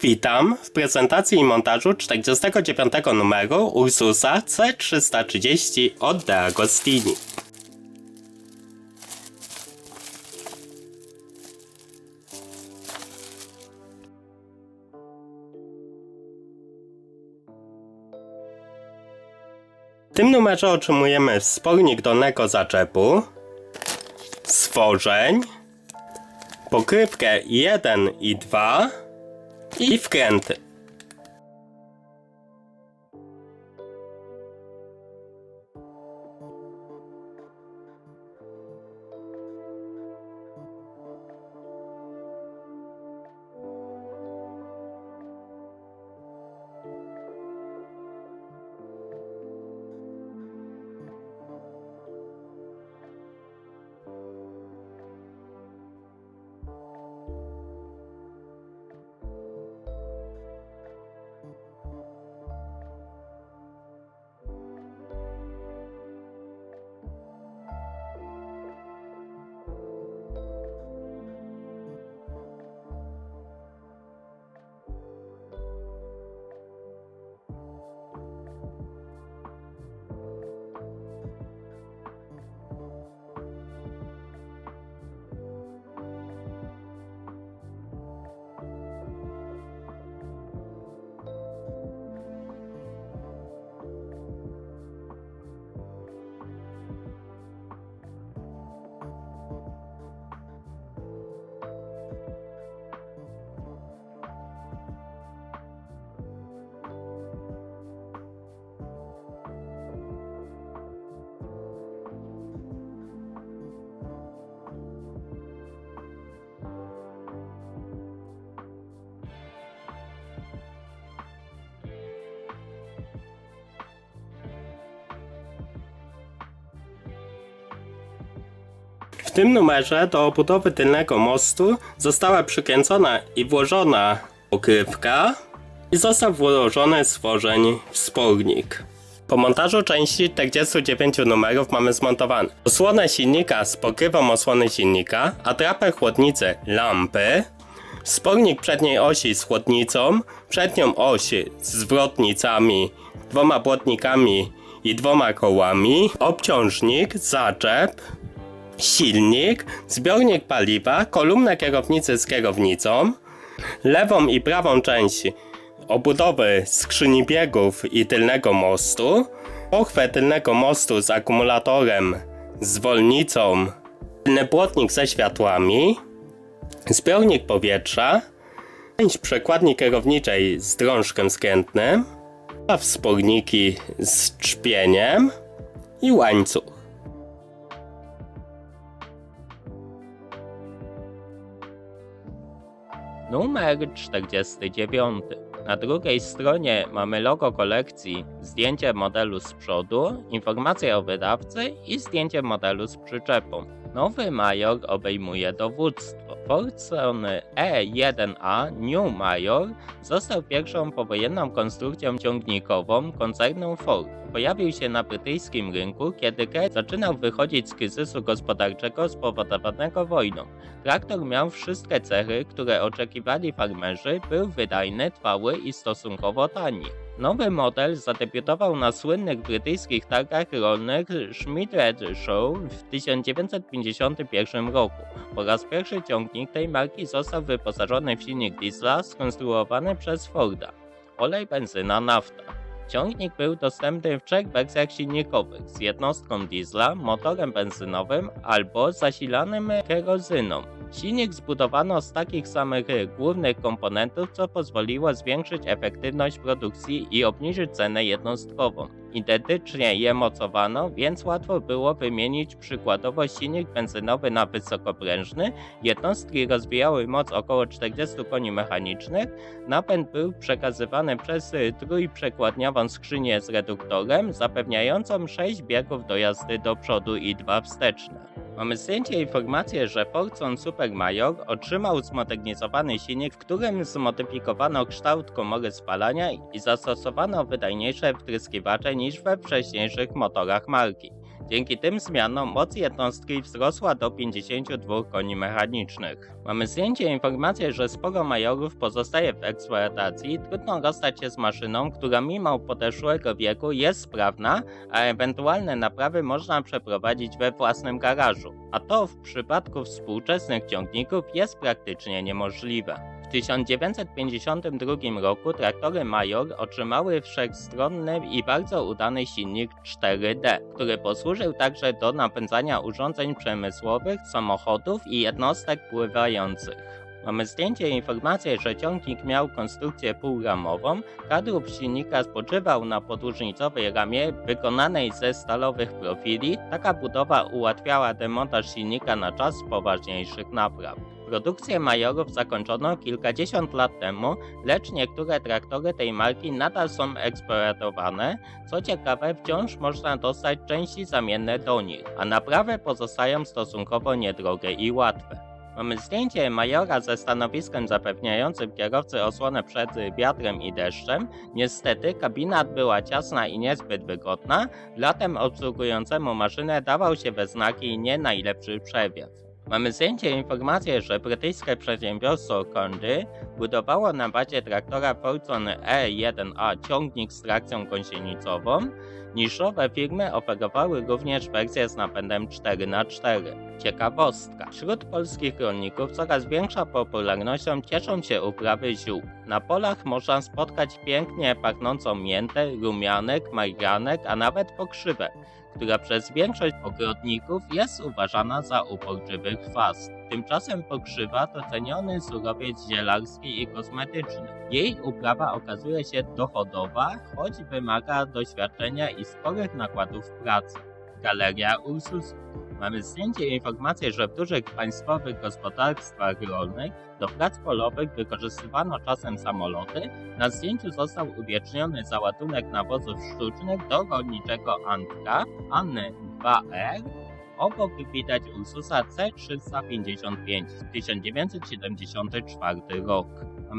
Witam w prezentacji i montażu 49 numeru Ursusa C330 od De Agostini. W tym numerze otrzymujemy wspornik dolnego zaczepu, stworzeń, pokrywkę 1 i 2 i wkręty. W tym numerze do obudowy tylnego mostu została przykręcona i włożona pokrywka i został włożony stworzeń wspornik. Po montażu części 49 numerów mamy zmontowany osłonę silnika z pokrywą osłony silnika, atrapę chłodnicy lampy, spornik przedniej osi z chłodnicą, przednią oś z zwrotnicami, dwoma błotnikami i dwoma kołami, obciążnik, zaczep, silnik, zbiornik paliwa, kolumna kierownicy z kierownicą, lewą i prawą część obudowy skrzyni biegów i tylnego mostu, pochwę tylnego mostu z akumulatorem, zwolnicą, tylny płotnik ze światłami, zbiornik powietrza, część przekładni kierowniczej z drążkiem skrętnym, a wsporniki z trzpieniem i łańcuch. Numer 49. Na drugiej stronie mamy logo kolekcji, zdjęcie modelu z przodu, informacje o wydawcy i zdjęcie modelu z przyczepą. Nowy Major obejmuje dowództwo. Fordson E1A New Major został pierwszą powojenną konstrukcją ciągnikową koncernu Ford. Pojawił się na brytyjskim rynku, kiedy kraj zaczynał wychodzić z kryzysu gospodarczego spowodowanego wojną. Traktor miał wszystkie cechy, które oczekiwali farmerzy, był wydajny, trwały i stosunkowo tani. Nowy model zadebiutował na słynnych brytyjskich targach rolnych Schmidt-Red Show w 1951 roku. Po raz pierwszy ciągnik tej marki został wyposażony w silnik diesla skonstruowany przez Forda. Olej, benzyna, nafta. Ciągnik był dostępny w trzech wersjach silnikowych z jednostką diesla, motorem benzynowym albo zasilanym kerozyną. Silnik zbudowano z takich samych głównych komponentów, co pozwoliło zwiększyć efektywność produkcji i obniżyć cenę jednostkową. Identycznie je mocowano, więc łatwo było wymienić przykładowo silnik benzynowy na wysokoprężny, jednostki rozwijały moc około 40 koni mechanicznych, napęd był przekazywany przez y, trójprzekładniową skrzynię z reduktorem, zapewniającą 6 biegów do jazdy do przodu i dwa wsteczne. Mamy zdjęcie i informację, że Fordson Super Major otrzymał zmodernizowany silnik, w którym zmodyfikowano kształt komory spalania i zastosowano wydajniejsze wtryskiwacze niż we wcześniejszych motorach marki. Dzięki tym zmianom moc jednostki wzrosła do 52 koni mechanicznych. Mamy zdjęcie informację, że sporo majorów pozostaje w eksploatacji. Trudno rozstać się z maszyną, która mimo podeszłego wieku jest sprawna, a ewentualne naprawy można przeprowadzić we własnym garażu. A to w przypadku współczesnych ciągników jest praktycznie niemożliwe. W 1952 roku traktory Major otrzymały wszechstronny i bardzo udany silnik 4D, który posłużył także do napędzania urządzeń przemysłowych, samochodów i jednostek pływających. Mamy zdjęcie i informację, że ciągnik miał konstrukcję półramową, kadrub silnika spoczywał na podłużnicowej ramie wykonanej ze stalowych profili. Taka budowa ułatwiała demontaż silnika na czas poważniejszych napraw. Produkcję Majorów zakończono kilkadziesiąt lat temu, lecz niektóre traktory tej marki nadal są eksploatowane. Co ciekawe, wciąż można dostać części zamienne do nich, a naprawy pozostają stosunkowo niedrogie i łatwe. Mamy zdjęcie Majora ze stanowiskiem zapewniającym kierowcy osłonę przed wiatrem i deszczem. Niestety kabina była ciasna i niezbyt wygodna, latem obsługującemu maszynę dawał się we znaki nie najlepszy przewiew. Mamy zdjęcie informację, że brytyjskie przedsiębiorstwo Condy budowało na bazie traktora Fortune E1A ciągnik z trakcją gąsienicową. Niszowe firmy oferowały również wersję z napędem 4x4. Ciekawostka. Wśród polskich rolników coraz większa popularnością cieszą się uprawy ziół. Na polach można spotkać pięknie pachnącą miętę, rumianek, marianek, a nawet pokrzywę, która przez większość ogrodników jest uważana za uporczywy chwast. Tymczasem pokrzywa to ceniony surowiec zielarski i kosmetyczny. Jej uprawa okazuje się dochodowa, choć wymaga doświadczenia i sporych nakładów pracy. Galeria Ursus. Mamy zdjęcie i informację, że w dużych państwowych gospodarstwach rolnych do prac polowych wykorzystywano czasem samoloty. Na zdjęciu został uwieczniony załadunek nawozów sztucznych do rolniczego Antka Anny 2R. Obok widać Ursusa C355 1974 rok.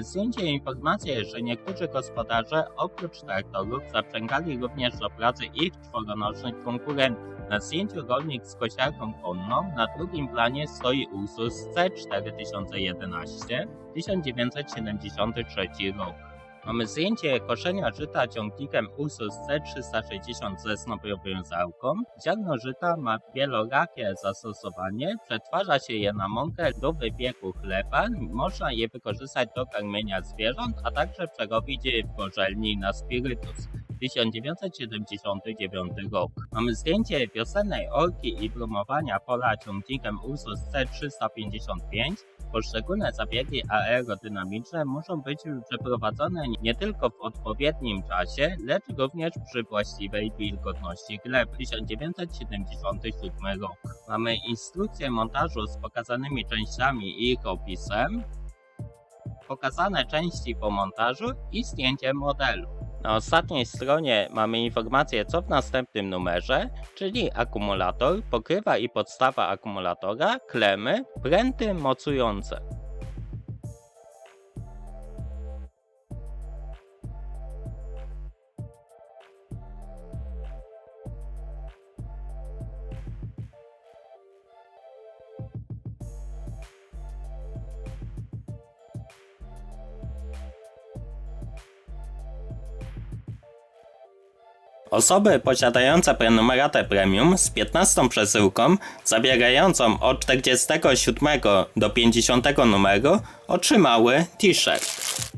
Zdjęcie i informację, że niektórzy gospodarze oprócz traktorów zaprzęgali również do pracy ich czworonożnych konkurentów. Na zdjęciu rolnik z kosiarką konną, na drugim planie stoi Ursus C4011 1973 rok. Mamy zdjęcie koszenia żyta ciągnikiem Ursus C360 ze snopowiązałką. Ziarno żyta ma wielorakie zastosowanie, przetwarza się je na mąkę do wypieku chleba, można je wykorzystać do karmienia zwierząt, a także przerobić je w gorzelni na spirytus. 1979 rok. Mamy zdjęcie wiosennej orki i promowania pola ciągnikiem Ursus C355. Poszczególne zabiegi aerodynamiczne muszą być przeprowadzone nie tylko w odpowiednim czasie, lecz również przy właściwej wilgotności gleb. 1977 rok. Mamy instrukcję montażu z pokazanymi częściami i ich opisem, pokazane części po montażu i zdjęcie modelu. Na ostatniej stronie mamy informację co w następnym numerze, czyli akumulator, pokrywa i podstawa akumulatora, klemy, pręty mocujące. Osoby posiadające prenumeratę premium z 15 przesyłką zawierającą od 47 do 50 numeru otrzymały t-shirt.